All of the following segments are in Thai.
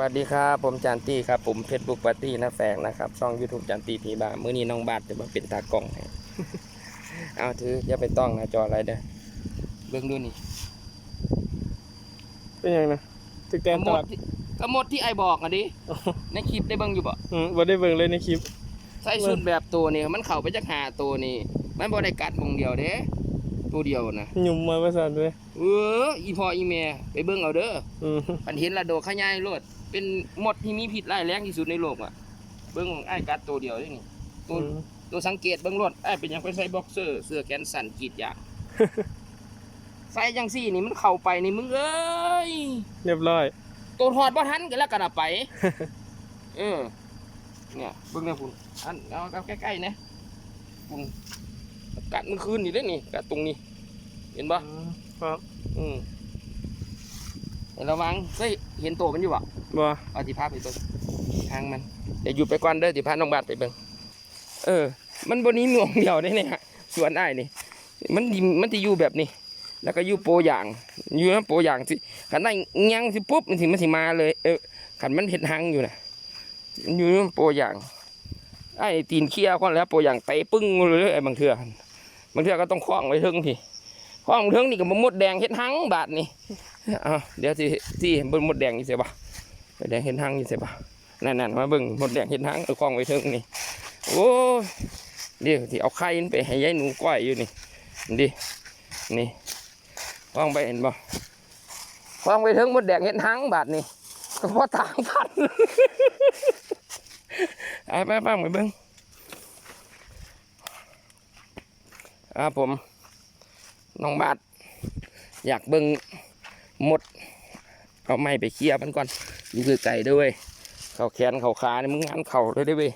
วัสดีครับผมจันตี้ครับผมเฟซบุ๊กปาร์ตี้นะแฝงนะครับช่อง YouTube จันตี้พีบามื้อนี้น้องบาทจะมาเป็นตากล้องให้เอาถืออย่าไปต้องหนะจออะไรเด้อเบิ่งดูนี่เป็นยังนะตึกแตนหตมลาดดที่ก็หมดที่ไอบอกอะดิในคลิปได้เบิ่งอยู่บ่อืมบ่ได้เบิ่งเลยในคลิปใส่ชุดแบบตัวนี่มันเข้าไปจักหาตัวนี่มันบ่ได้กัดมงเดียวเด้ ตัวเดียวนะหยุ่มมาประสานด้วยเอออีพ่ออีแม่ไปเบิ่งเอาเด้ออืมปันเห็นละโดขยายโลด เป็นหมดที่มีพิษร้ายแรงที่สุดในโลกอะ เบิ้งของไอ้ายกัดตัวเดียวนี่นี่ตัวอืมตัวสังเกตเบิ้งรถไอ้ายเป็นหยังไปใส่บ็อกเซอร์เสื้อแขนสั้นกรีดยางใส่จังซี่นี่มันเข้าไปนี่มึงเอ้ยเรียบร้อยตัวถอดบ่ทันกันแล้วกันอะไป เออ เนี่ยเบิ้งเนี่ยคุณอันเอาเอาใกล้ๆนะคุณ กัดมันคืนนี่เด้นี่กัดตรงนี้ เห็นปะครับ อืมเหระวังเฮ้ยเห็นตัวมันอยู่ปะบ่เอาที่พาไปเบิ่งทางมันเดี๋ยวอยู่ไปก่อนเด้อที่พาน้องบาทไปเบิ่งเออ มันบนนี้หน่วงเดียวได้เนี่ยสวนไอ้นี่ มันมันจะอยู่แบบนี้ แล้วก็อยู่โปรอย่างอยู่นะโปรอย่างสิขันได้ยังสิปุ๊บมันสิมันสิมาเลย เออขันมันเห็ดหังอยู่นะอยู่นะโปรอย่างไอ้ตีนเคี้ยวก่อนแล้วโปรอย่างเตะปึ้งเลยไอ้บางเทื่อ บางเทื่อก็ต้องคล้องไว้เทิงพี่คล้องเทิงนี่ก็มามดแดงเห็ดหังบาทนี่อ่าเดี๋ยวสิสิเห็นบนมดแดงนี่เสียบ่มดแดงเห็นทางอยู่ใช่ปะนั่นๆมาเบิ่งมดแดงเห็นทางเอากล้องไว้เทิงนี่โอ้ยเดี๋ยวที่เอาไข่มันไปให้ยายหนูก้อยอยู่นี่ดินี่กล้องไปเห็นบ่กล้องไปเทิงมดแดงเห็นทางบาดนี่ก็พอทางพันไปไปไปไปเบิ่ง อ่าผมน้องบาทอยากเบิ่งหมดเอาไม้ไปเคลียร์มันก่อนอยู่คือไก่ด้วยเวยเขาแขนเขาขานี่มึงงานเข่าเลยได้เว้ย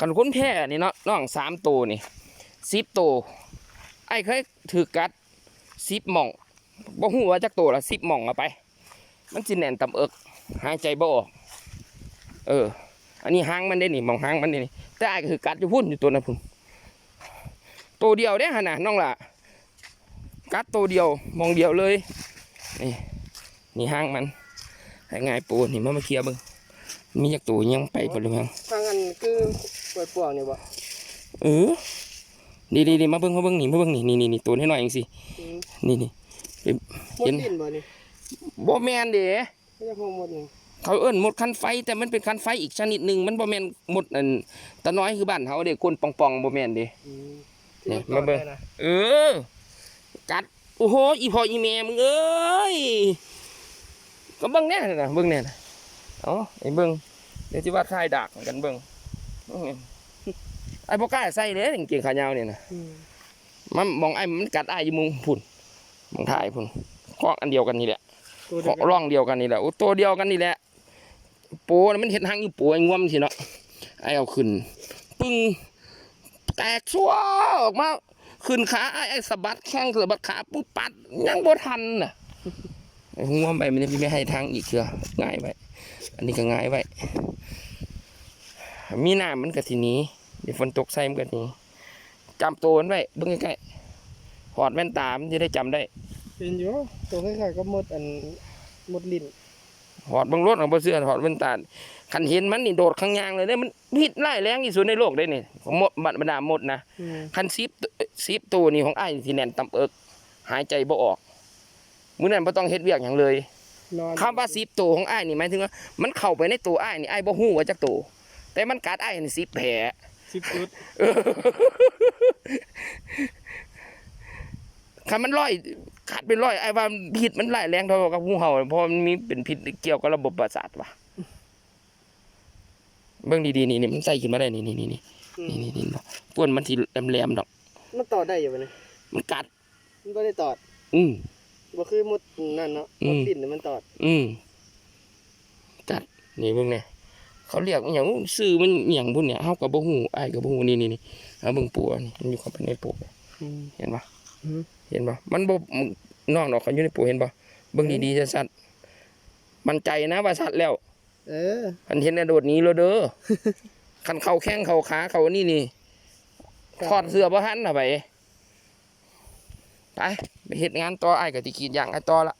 กันค้นแพ้นี่เนาะน้องสามตัวนี่สิบตัวไอ้เคยถือกัดสิบหม่องบ่หูว่าจักตัวละสิบหม่องเอาไป มันสิแน่นตำเอิกหายใจบ่ออกเออ อันนี้หางมันได้นี่มองหางมันได้นี่แต่ไอ้ก็คือกัดอยู่พุ่นอยู่ตัวนั้นพุ่น ตัวเดียวเด้ฮะน่ะน้องล่ะกัดตัวเดียวมองเดียวเลย นี่นี่ห้างมันให้ง่ายปูนี่มามาเคลียร์เบิ่งมีจักตัวยังไปบ่หรือยังทางอันคือปวดปวงนี่บ่เออดีดีดีมาเบิ่งมาเบิ่งนี่มาเบิ่งนี่นี่นี่นี่ตัวน้อยๆจังซี่อืมนี่นี่หมดดินบ่นี่บ่แม่นเด้ไม่ใช่พวกหมดนี่เขาเอิ้นหมดคันไฟแต่มันเป็นคันไฟอีกชนิดหนึ่งมันบ่แม่นหมดอันตะน้อยคือบ้านเฮาเด้คนป่องๆบ่แม่นเด้อืม นี่ที่มาเบิ่งต่อได้นะเออกัดโอ้โหอีพ่ออีแม่มึงเอ้ยก็เบิ่งแน่น่ะเบิ่งแน่น่ะเอ๋อไอ้เบิ่งเดี๋ยวสิว่าคายดากกันเบิ่งอื้อไอ้บ่กล้าใส่เด้กางเกงขายาวเนี่ยน่ะอืมมันมองไอ้มันกัดอ้ายอยู่มุมพุ่นมองถ่ายพุ่นข้องอันเดียวกันนี่แหละตัวข้เดีอยวกันร่องเดียวกันนี่แหละโอ้ตัวเดียวกันนี่แหละโปน่ะมันเห็นหางอยู่โปไอ้งวมสิเนาะไอ้เอาขึ้น ปึ้ง แตกชั่วออกมาขึ้นขาไอ้ไอ้สะบัดแข้งสะบัดขาปุ๊บปัดยังบ่ทันน่ะไอ้หัวไปมันจะไม่ให้ทางอีกเชื่อง่ายไว้อันนี้ก็ง่ายไว้มีน้ำมันก็ทีนี้เดี๋ยวฝนตกใส่มันก็ทีจำตัวมันไว้เบิ่งใกล้ๆหอดแว่นตามันจะได้จำได้เป็นอยู่ตัวคล้ๆกับหมดอันหมดลิ้น หอดเบางรถของบ่เสื้อหอดแว่นตาคันเห็นมันนี่โดดข้างยางเลยเด้มันพิษไล่แรงที่สุดในโลกได้นี่ของหมดบรรดาหมดนะอืมคันซิปซิปตัวนี้ของไอ้ายที่แน่นตำเอิกหายใจบ่ออกมื้อนั้นบ่ต้องเฮ็ดเวียกหยังเลยนอนคำว่าซิปตัวของไอ้ายนี่หมายถึงว่ามันเข้าไปในตัวไอ้ายนี่ไอ้ายบ่ฮู้ว่าจักตัวแต่มันกัดไอ้ายนี่ซิปแผลสิบจุดคันมันร้อย กัดเป็นร้อยไอ้ายว่าพิษมันร้ายแรงเท่ากับงูเห่าเพราะมันมีเป็นพิษเกี่ยวกับระบบประสาทว่ะเบิ่งดีๆนี่นี่มันใส่ขึ้นมาได้นี่นี่นี่นี่อืมนี่นี่นี่เนาะก้นมันสิแหลมๆดอก มันต่อได้อยู่บ่นี่มันกัด มันบ่ได้ตอด อืมบ่คือหมดนั่นเนาะอืหมมดลิ้นนี่มันตอด อืมกัดนี่เบิ่งเนี่ยเขาเรียกอหย่างซื้อมันอหย่างพุ่นเนี่ยเฮากับบ่ฮู้อ้ายกับบ่ฮู้นี่นี่นี่เอาเบิ่งปูอันนี่มันอยู่เข้าไปในปูอืมเห็นปะอืม เห็นปะมันบ่นอกดอกเขาอยู่ในปูเห็นปะเบิ่งดีๆจะสัตว์มันใจนะว่าสัตว์แล้ว เออคันเห็นน่ะโดดหนี้แล้วเด้อคันเข้าแข้งเข้าขาเข้านี่นี่ถอดเสื้อบ่ทันน่ะไปไปไปเฮ็ดงานต่ออ้ายก็สิกรีดยางไอ้ต่อละ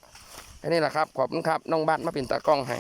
อันนี้แหละครับ ขอบคุณครับ น้องบ้านมาเป็นตากล้องให้